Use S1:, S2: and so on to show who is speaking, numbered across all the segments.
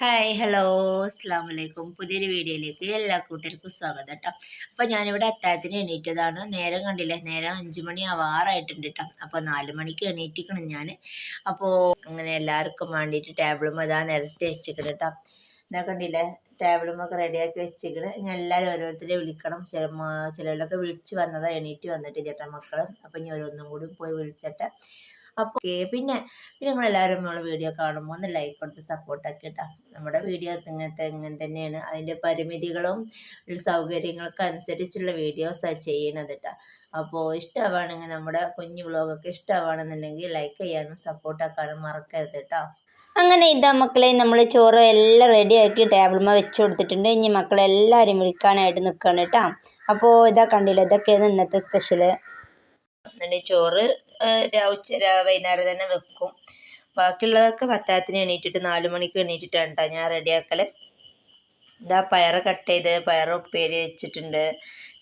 S1: Hi hello അസ്സാം വലൈക്കും പുതിയൊരു വീഡിയോയിലേക്ക് എല്ലാ കൂട്ടർക്കും സ്വാഗതം കേട്ടോ അപ്പോൾ ഞാനിവിടെ അത്താഴത്തിന് എണീറ്റതാണ്. നേരം കണ്ടില്ലേ? നേരം അഞ്ച് മണി ആവാറായിട്ടുണ്ട് കേട്ടോ അപ്പോൾ നാല് മണിക്ക് എണീറ്റിക്കണം ഞാൻ അപ്പോൾ അങ്ങനെ എല്ലാവർക്കും വേണ്ടിയിട്ട് ടേബിളും അതാ നിരത്തി വെച്ചിക്കണം കേട്ടോ എന്നാ കണ്ടില്ലേ? ടേബിളുമൊക്കെ റെഡിയാക്കി വെച്ചിക്കണ്. ഞാൻ എല്ലാവരും ഓരോരുത്തരെ വിളിക്കണം. ചില ചിലരിലൊക്കെ വിളിച്ച് വന്നതാണ് എണീറ്റ് വന്നിട്ട് ചേട്ടാ മക്കൾ അപ്പോൾ ഇനി ഓരോന്നും കൂടി പോയി വിളിച്ചിട്ട്. അപ്പോൾ പിന്നെ പിന്നെ നമ്മളെല്ലാവരും നമ്മളെ വീഡിയോ കാണുമ്പോൾ ഒന്ന് ലൈക്ക് കൊടുത്ത് സപ്പോർട്ടാക്കി കേട്ടോ. നമ്മുടെ വീഡിയോ ഇങ്ങനത്തെ ഇങ്ങനെ തന്നെയാണ്. അതിന്റെ പരിമിതികളും സൗകര്യങ്ങൾക്ക് അനുസരിച്ചുള്ള വീഡിയോസാണ് ചെയ്യണത് കേട്ടോ. അപ്പോൾ ഇഷ്ടമാണെങ്കിൽ നമ്മുടെ കുഞ്ഞു വ്ളോഗൊക്കെ ഇഷ്ടമാണെന്നുണ്ടെങ്കിൽ ലൈക്ക് ചെയ്യാനും സപ്പോർട്ടാക്കാനും മറക്കരുത് കേട്ടോ.
S2: അങ്ങനെ ഇതാ മക്കളെ നമ്മൾ ചോറ് എല്ലാം റെഡിയാക്കി ടേബിൾമ വെച്ച് കൊടുത്തിട്ടുണ്ട്. ഇനി മക്കളെല്ലാവരും വിളിക്കാനായിട്ട് നിൽക്കുകയാണ് കേട്ടോ. അപ്പോൾ ഇതാ കണ്ടില്ല ഇതൊക്കെയാണ് ഇന്നത്തെ
S1: സ്പെഷ്യൽ ചോറ് ഉച്ച വൈകുന്നേരം തന്നെ വെക്കും. ബാക്കിയുള്ളതൊക്കെ പത്താത്തിന് എണീറ്റിട്ട് നാല് മണിക്ക് എണീറ്റിട്ടാണ് കേട്ടോ ഞാൻ റെഡിയാക്കൽ ഇതാ പയറ് കട്ട് ചെയ്ത് പയറ് ഉപ്പേരി വെച്ചിട്ടുണ്ട്.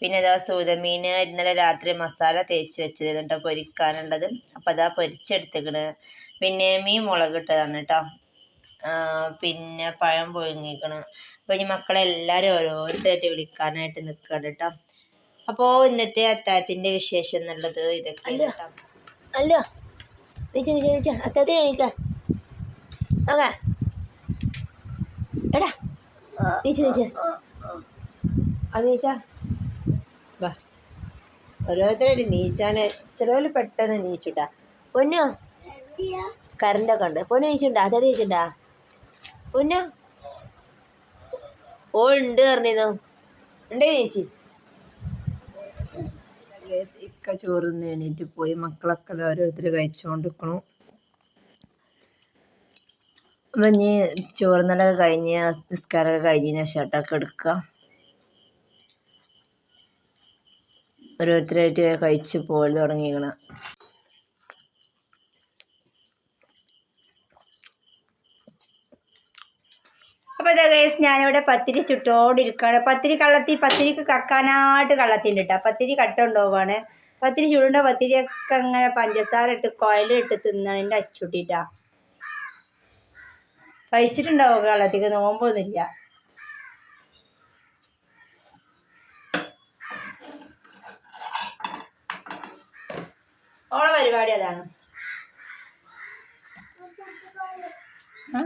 S1: പിന്നെ ഇതാ സൂതമീൻ ഇന്നലെ രാത്രി മസാല തേച്ച് വെച്ചത് കേട്ടോ പൊരിക്കാനുള്ളത്. അപ്പോൾ അതാ പൊരിച്ചെടുത്തേക്കണ്. പിന്നെ മീൻ മുളക് ഇട്ടതാണ് കേട്ടോ പിന്നെ പഴം പുഴുങ്ങിക്കണം. അപ്പോൾ ഇനി മക്കളെല്ലാവരും ഓരോരുത്തരായിട്ട് വിളിക്കാനായിട്ട് നിൽക്കണം കേട്ടോ അപ്പോൾ ഇന്നത്തെ അത്താഴത്തിന്റെ വിശേഷം എന്നുള്ളത് ഇതൊക്കെ കേട്ടോ
S2: അല്ല നീച്ച നീച്ച നീച്ച അത്തത്തിന് എണീക്ക ഓക്കെ എടാ നീച്ച നീച്ച
S1: അത് നീച്ചാ വാ ഓരോരുത്തരായിട്ട് നീച്ചാണ് ചിലവർ പെട്ടെന്ന് നീച്ചുട്ടാ പൊന്നോ കറണ്ടൊക്കെ ഉണ്ട് പൊന്നു നീച്ചുണ്ടാ അതെ നീച്ചുണ്ടാ പൊന്നോ ഓ ഉണ്ട് പറഞ്ഞിരുന്നു ഉണ്ടേ ചേച്ചി ഇക്ക ചോറ് എണീറ്റ് പോയി. മക്കളൊക്കെ ഓരോരുത്തർ കഴിച്ചുകൊണ്ടിരിക്കണു അപ്പം ഇനി ചോറുന്നലൊക്കെ കഴിഞ്ഞ് നിസ്കാരമൊക്കെ കഴിഞ്ഞതിന് ഷർട്ടൊക്കെ എടുക്കുക ഓരോരുത്തരായിട്ട് കഴിച്ച് പോയി തുടങ്ങിയിരിക്കണം അപ്പോൾ ഇതാ ഗൈസ് ഞാനിവിടെ പത്തിരി ചുട്ടോടിരിക്കുകയാണ് പത്തിരി കള്ളത്തി പത്തിരിക്ക് കക്കാനായിട്ട് കള്ളത്തിന്റെ കേട്ടോ പത്തിരി കട്ടുണ്ടോവാണ് പത്തിരി ചൂടുണ്ട? പത്തിരിയൊക്കെ അങ്ങനെ പഞ്ചസാര ഇട്ട് കൊയലിട്ട് തിന്നാണ് എന്റെ അച്ചുട്ടിട്ടാ. കഴിച്ചിട്ടുണ്ടാവും കള്ളത്തിക്ക് നോമ്പൊന്നുമില്ല. ഓളെ പരിപാടി അതാണ്. ആ?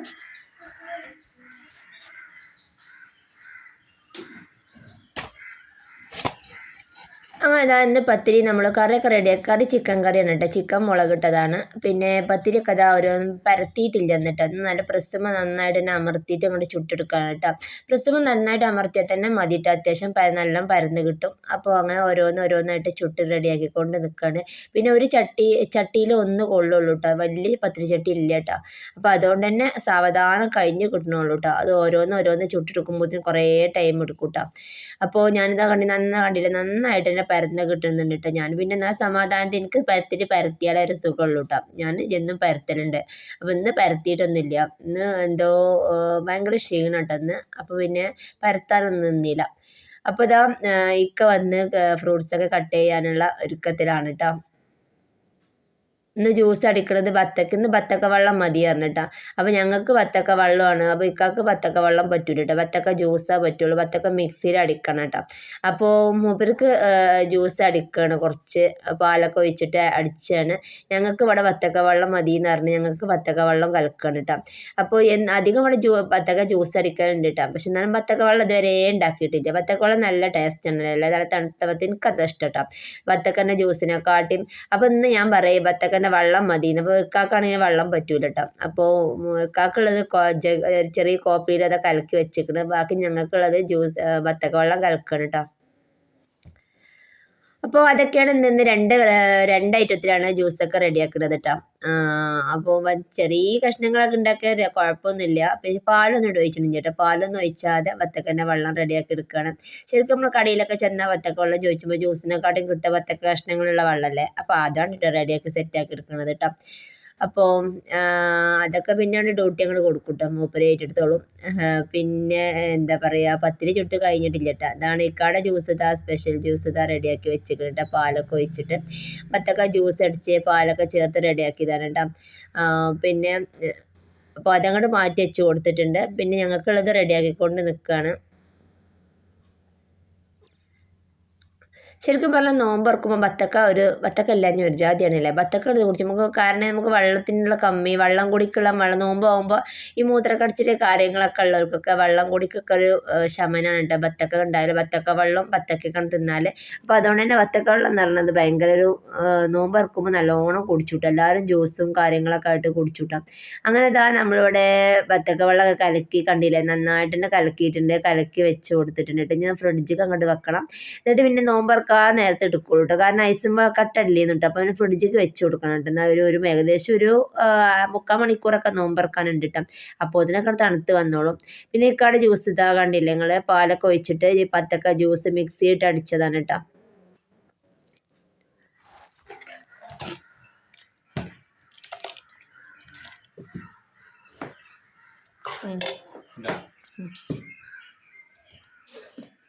S1: അങ്ങനെ ഇതാ ഇന്ന് പത്തിരി നമ്മൾ കറിയൊക്കെ റെഡിയാക്കി കറി ചിക്കൻ കറിയാണ് കേട്ടോ ചിക്കൻ മുളകിട്ടതാണ് പിന്നെ പത്തിരിയൊക്കെ കഥ ഒരു പരത്തിയിട്ടില്ല എന്നിട്ട്. നല്ല പ്രസമ നന്നായിട്ട് തന്നെ അമർത്തിയിട്ട് അങ്ങോട്ട് ചുട്ടെടുക്കുകയാണ് കേട്ടോ പ്രസമ നന്നായിട്ട് അമർത്തിയാൽ തന്നെ മതിയിട്ട് അത്യാവശ്യം നല്ല പരന്ന് കിട്ടും. അപ്പോൾ അങ്ങനെ ഓരോന്ന് ഓരോന്നായിട്ട് ചുട്ട് റെഡിയാക്കിക്കൊണ്ട് നിൽക്കുകയാണ് പിന്നെ ഒരു ചട്ടി ചട്ടിയിൽ ഒന്ന് കൊള്ളുള്ളൂ കേട്ടോ വലിയ പത്തിരി ചട്ടി ഇല്ല കേട്ടോ അപ്പോൾ അതുകൊണ്ട് തന്നെ സാവധാനം കഴിഞ്ഞ് കിട്ടണുള്ളൂ കേട്ടോ അത് ഓരോന്ന് ഓരോന്ന് ചുട്ടെടുക്കുമ്പോഴത്തേന് കുറേ ടൈം എടുക്കും കേട്ടോ അപ്പോൾ ഞാനിതാ കണ്ടി നന്നാ കണ്ടില്ല നന്നായിട്ട് തന്നെ പരന്ന് കിട്ടുന്നുണ്ട് കേട്ടോ ഞാൻ പിന്നെ എന്നാൽ സമാധാനത്തിൽ എനിക്ക് പരത്തിട്ട് പരത്തിയാലേ ഒരു സുഖമുള്ളൂ കേട്ടോ ഞാൻ എന്നും പരത്തലുണ്ട്. അപ്പോൾ ഇന്ന് പരത്തിയിട്ടൊന്നുമില്ല. ഇന്ന് എന്തോ ഭയങ്കര ക്ഷീണം കേട്ടോ ഇന്ന്. അപ്പോൾ പിന്നെ പരത്താനൊന്നും നിന്നില്ല. അപ്പോൾ ഇതാ ഇക്ക വന്ന് ഫ്രൂട്ട്സൊക്കെ കട്ട് ചെയ്യാനുള്ള ഒരുക്കത്തിലാണ് കേട്ടോ ഇന്ന് ജ്യൂസ് അടിക്കണത് ബത്തക്ക ഇന്ന് ബത്തക്ക വെള്ളം മതി പറഞ്ഞിട്ടാ. അപ്പോൾ ഞങ്ങൾക്ക് ബത്തക്ക വെള്ളമാണ്. അപ്പോൾ ഇക്കാക്ക് ബത്തക്ക വെള്ളം പറ്റൂല കേട്ടോ ബത്തക്ക ജ്യൂസാ പറ്റുള്ളൂ. ബത്തക്ക മിക്സിയിൽ അടിക്കണം കേട്ടോ അപ്പോൾ മൂപ്പർക്ക് ജ്യൂസ് അടിക്കണം. കുറച്ച് പാലൊക്കെ ഒഴിച്ചിട്ട് അടിച്ചാണ്. ഞങ്ങൾക്ക് ഇവിടെ ബത്തക്ക വെള്ളം മതി എന്ന് പറഞ്ഞ് ഞങ്ങൾക്ക് ബത്തക്ക വെള്ളം കലക്കണം കേട്ടോ അപ്പോൾ അധികം ഇവിടെ ജ്യൂ ബത്തക്ക ജ്യൂസ് അടിക്കാനുണ്ട് കേട്ടോ പക്ഷെ എന്നാലും ബത്തക്ക വെള്ളം ഇതുവരെ ഉണ്ടാക്കിയിട്ടില്ല. ബത്തക്ക വെള്ളം നല്ല ടേസ്റ്റ് ആണല്ലോ നല്ല തണുത്ത അത് ഇഷ്ടം കേട്ടോ ബത്തക്കന്റെ ജ്യൂസിനെക്കാട്ടിയും അപ്പോൾ ഇന്ന് ഞാൻ പറയും ബത്തക്കന്റെ വെള്ളം മതി. അപ്പോൾ ഇക്കാക്കാണെങ്കിൽ വെള്ളം പറ്റൂല കേട്ടോ അപ്പോൾ ഇക്കാക്കുള്ളത് ചെറിയ കോപ്പിയിൽ അത് കലക്കി വെച്ചേക്കണ് ബാക്കി ഞങ്ങൾക്കുള്ളത് ജ്യൂസ് ബത്തക്ക വെള്ളം കലക്കണം കേട്ടോ അപ്പോൾ അതൊക്കെയാണ് ഇന്ന് രണ്ട് രണ്ട് ഐറ്റത്തിലാണ് ജ്യൂസൊക്കെ റെഡിയാക്കുന്നത് കേട്ടോ അപ്പോൾ ചെറിയ കഷ്ണങ്ങളൊക്കെ ഉണ്ടാക്കിയ കുഴപ്പമൊന്നുമില്ല പിന്നെ പാലൊന്നും ഒഴിച്ചിട്ടില്ല ചേട്ടാ പാലൊന്നും ഒഴിച്ചാതെ വത്തക്കന്റെ വെള്ളം റെഡിയാക്കി എടുക്കുകയാണ് ശരിക്കും നമ്മൾ കടയിലൊക്കെ ചെന്നാൽ വത്തക്ക വെള്ളം ചോദിച്ചുമ്പോൾ ജ്യൂസിനെക്കാട്ടും കിട്ടുക വത്തക്ക കഷ്ണങ്ങളുള്ള വെള്ളമല്ലേ അപ്പോൾ അതാണ് കേട്ടോ റെഡിയാക്കി സെറ്റാക്കി എടുക്കുന്നത് കേട്ടോ അപ്പോൾ അതൊക്കെ പിന്നെയാണ് ഡ്യൂട്ടി അങ്ങോട്ട് കൊടുക്കും കേട്ടോ മൂപ്പര് ഏറ്റെടുത്തോളും. പിന്നെ എന്താ പറയുക പത്തിരി ചുട്ട് കഴിഞ്ഞിട്ടില്ല കേട്ടോ അതാണ് ഇക്കാടെ ജ്യൂസ് ഇതാ സ്പെഷ്യൽ ജ്യൂസ് ഇതാ റെഡിയാക്കി വെച്ചിട്ടുണ്ട് കേട്ടോ പാലൊക്കെ ഒഴിച്ചിട്ട്. പത്തൊക്കെ ജ്യൂസ് അടിച്ച് പാലൊക്കെ ചേർത്ത് റെഡിയാക്കിയതാണ് കേട്ടോ പിന്നെ അപ്പോൾ അതങ്ങോട്ട് മാറ്റി വെച്ച് കൊടുത്തിട്ടുണ്ട്. പിന്നെ ഞങ്ങൾക്കുള്ളത് റെഡിയാക്കിക്കൊണ്ട് നിൽക്കുകയാണ് ശരിക്കും പറഞ്ഞാൽ നോമ്പ് തുറക്കുമ്പോൾ ബത്തക്ക ഒരു ബത്തക്ക ഇല്ലാഞ്ഞ ഒരു ജാതിയാണല്ലേ? ബത്തക്ക എടുത്ത് കുടിച്ച്. നമുക്ക് കാരണം നമുക്ക് വെള്ളത്തിനുള്ള കമ്മി വെള്ളം കുടിക്കുള്ള വെള്ളം നോമ്പ് ആകുമ്പോൾ ഈ മൂത്രക്കടച്ചിലെ കാര്യങ്ങളൊക്കെ ഉള്ളവർക്കൊക്കെ വെള്ളം കുടിക്കൊക്കെ ഒരു ശമനമാണ് കേട്ടോ. ബത്തക്ക ഉണ്ടായാലും ബത്തക്ക വെള്ളം ബത്തക്കൊക്കെ തിന്നാൽ അപ്പോൾ അതുകൊണ്ട് തന്നെ ബത്തക്ക വെള്ളം എന്ന് പറയുന്നത് ഭയങ്കര ഒരു നോമ്പ് ഇറക്കുമ്പോൾ നല്ലോണം കുടിച്ചുട്ടോ. എല്ലാവരും ജ്യൂസും കാര്യങ്ങളൊക്കെ ആയിട്ട് കുടിച്ചുവിട്ടാം അങ്ങനെ ഇതാ നമ്മളിവിടെ ബത്തക്ക വെള്ളമൊക്കെ കലക്കി കണ്ടില്ലേ? നന്നായിട്ട് തന്നെ കലക്കിയിട്ടുണ്ട്. കലക്കി വെച്ച് കൊടുത്തിട്ടുണ്ട് ഞാൻ ഫ്രിഡ്ജിൽ അങ്ങോട്ട് വെക്കണം. എന്നിട്ട് പിന്നെ നോമ്പ് തുറക്കാൻ നേരത്തെ എടുക്കുള്ളൂ കേട്ടോ കാരണം ഐസും കട്ടല്ലേന്ന് കേട്ടോ അപ്പോൾ അതിന് ഫ്രിഡ്ജിൽ വെച്ച് കൊടുക്കണം കേട്ടോ എന്നാൽ ഒരു ഒരു ഏകദേശം ഒരു മുക്കാൽ മണിക്കൂറൊക്കെ നോമ്പ് തുറക്കാനുണ്ട് കേട്ടോ അപ്പോൾ അതിനൊക്കെ തണുത്ത് വന്നോളും. പിന്നെ ഇക്കാട് ജ്യൂസ് ഇതാ കണ്ടില്ലേ? നിങ്ങൾ പാലൊക്കെ ഒഴിച്ചിട്ട് ഈ പത്തക്ക ജ്യൂസ് മിക്സ് ചെയ്തിട്ട് അടിച്ചതാണ് കേട്ടോ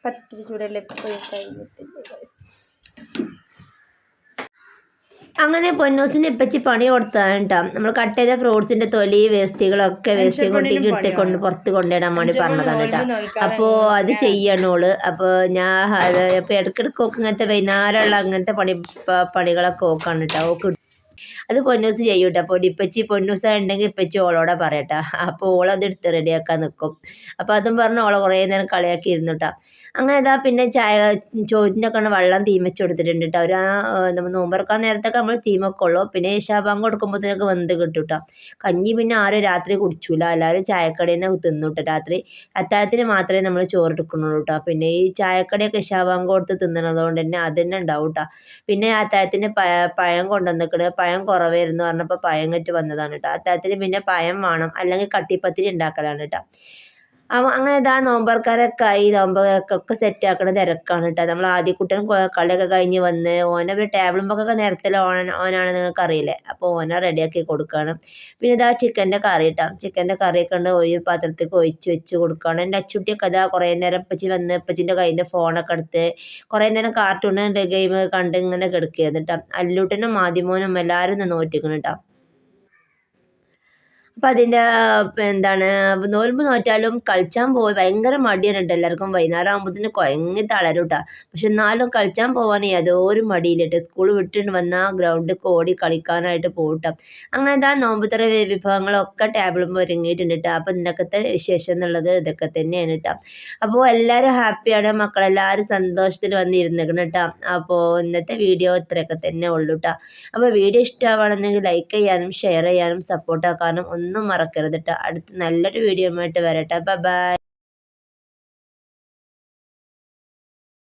S2: പത്തിരി ചൂടല്ലേ? പോയി കഴിഞ്ഞിട്ടില്ല
S1: അങ്ങനെ പൊന്നോസിന്റെ ഇപ്പച്ചി പണി കൊടുത്തതാണ് കേട്ടോ നമ്മൾ കട്ട് ചെയ്ത ഫ്രൂട്ട്സിന്റെ തൊലി വേസ്റ്റുകളൊക്കെ വേസ്റ്റ് കൊണ്ടിട്ട് ഇട്ടിക്കൊണ്ട് പുറത്ത് കൊണ്ടുവരാൻ വേണ്ടി പറഞ്ഞതാണ് കേട്ടോ. അപ്പോൾ അത് ചെയ്യണോൾ. അപ്പോൾ ഞാൻ അപ്പോൾ ഇടയ്ക്കിടയ്ക്ക് ഇങ്ങനത്തെ വൈകുന്നേരമുള്ള അങ്ങനത്തെ പണി പണികളൊക്കെ ഓക്കാണ് കേട്ടോ. ഓക്ക് അത് പൊന്നൂസ് ചെയ്യും കേട്ടോ ഇപ്പച്ചി പൊന്നൂസ ഉണ്ടെങ്കിൽ ഇപ്പച്ചി ഓളോടെ പറയട്ടോ. അപ്പോൾ ഓളത് എടുത്ത് റെഡിയാക്കാൻ നിൽക്കും അപ്പോൾ അതും പറഞ്ഞ് ഓളെ കുറേ നേരം കളിയാക്കി ഇരുന്നു അങ്ങനെ ഇതാ പിന്നെ ചായ ചോറ്റിനൊക്കെ വെള്ളം തീമച്ച് കൊടുത്തിട്ടുണ്ട് കേട്ടോ ഒരു നമ്മൾ നോമ്പറക്കാൻ നേരത്തൊക്കെ നമ്മൾ തീമക്കുള്ളൂ പിന്നെ ഇഷാബാങ്ക് കൊടുക്കുമ്പോഴത്തേക്ക് വെന്ത് കിട്ടും കേട്ടോ കഞ്ഞി പിന്നെ ആരും രാത്രി കുടിച്ചൂല. എല്ലാവരും ചായക്കടയിൽ തന്നെ കേട്ടോ രാത്രി അത്താഴത്തിന് മാത്രമേ നമ്മൾ ചോറ് എടുക്കുന്നുള്ളൂ കേട്ടോ പിന്നെ ഈ ചായക്കടയൊക്കെ ഇഷാബാങ്ക് കൊടുത്ത് തിന്നണതുകൊണ്ട് തന്നെ അത് തന്നെ ഉണ്ടാവും കേട്ടോ പിന്നെ അത്താഴത്തിന് പഴം കൊണ്ടുവന്നിക്കണ്. പഴം കുറവായിരുന്നു പറഞ്ഞപ്പോൾ പഴം കെട്ട് വന്നതാണ് കേട്ടോ അത്താഴത്തിന് പിന്നെ പഴം വേണം. അല്ലെങ്കിൽ കട്ടിപ്പത്തിരി ഉണ്ടാക്കലാണ് കേട്ടോ അങ്ങനെ ഇതാ നോമ്പർക്കാരൊക്കെ ആയി നോമ്പൊക്കെ സെറ്റ് ആക്കണ തിരക്കാണ് കേട്ടോ നമ്മൾ ആദ്യക്കുട്ടൻ കളിയൊക്കെ കഴിഞ്ഞ് വന്ന് ഓനെ ടേബിളും പൊക്കൊക്കെ നേരത്തെ ഓന ഓനാണ് നിങ്ങൾക്ക് അറിയില്ലേ? അപ്പോൾ ഓനെ റെഡിയാക്കി കൊടുക്കണം. പിന്നെ ഇതാ ചിക്കന്റെ കറി കേട്ടോ ചിക്കന്റെ കറിയൊക്കെ ഉണ്ട് ഒരു പാത്രത്തേക്ക് ഒഴിച്ച് വെച്ച് കൊടുക്കണം. എന്റെ അച്ചുട്ടിയൊക്കെ ഇതാ കുറേ നേരം ഇപ്പച്ചി വന്ന് ഇപ്പച്ചിന്റെ കയ്യിൽ നിന്ന് ഫോണൊക്കെ എടുത്ത് കുറേ നേരം കാർട്ടൂൺ ഗെയിം കണ്ട് ഇങ്ങനെ കിടക്കുകയായിരുന്നു കേട്ടോ അല്ലൂട്ടനും ആദ്യമോനും എല്ലാവരും നിന്ന് നോറ്റിക്കണം കേട്ടോ അപ്പം അതിന്റെ എന്താണ് നോൽമ്പ് നോറ്റാലും കളിച്ചാൻ പോയി ഭയങ്കര മടിയാണ് കേട്ടോ എല്ലാവർക്കും. വൈകുന്നേരം ആകുമ്പോഴത്തേന് കുഴങ്ങി തളരും കേട്ടോ പക്ഷെ എന്നാലും കളിച്ചാൻ പോകാൻ യാതൊരു മടിയില്ല കേട്ടോ സ്കൂൾ വിട്ടിട്ട് വന്നാൽ ഗ്രൗണ്ടിൽ ഓടി കളിക്കാനായിട്ട് പോകട്ടോ അങ്ങനെ ഇതാ നോമ്പുത്തറ വിഭവങ്ങളൊക്കെ ടേബിളും ഒരുങ്ങിയിട്ടുണ്ട് കേട്ടോ അപ്പം ഇന്നക്കത്തെ വിശേഷം എന്നുള്ളത് ഇതൊക്കെ തന്നെയാണ് കേട്ടോ അപ്പോൾ എല്ലാവരും ഹാപ്പിയാണ് മക്കളെല്ലാവരും സന്തോഷത്തിൽ വന്നിരുന്നേക്കണം കേട്ടോ അപ്പോൾ ഇന്നത്തെ വീഡിയോ ഇത്രയൊക്കെ തന്നെ ഉള്ളൂ കേട്ടോ അപ്പോൾ വീഡിയോ ഇഷ്ടമാവുകയാണെന്നെങ്കിൽ ലൈക്ക് ചെയ്യാനും ഷെയർ ചെയ്യാനും സപ്പോർട്ട് ആക്കാനും ഒന്നും മറക്കരുത് കേട്ടോ അടുത്ത നല്ലൊരു വീഡിയോ ആയിട്ട് ബൈ ബൈ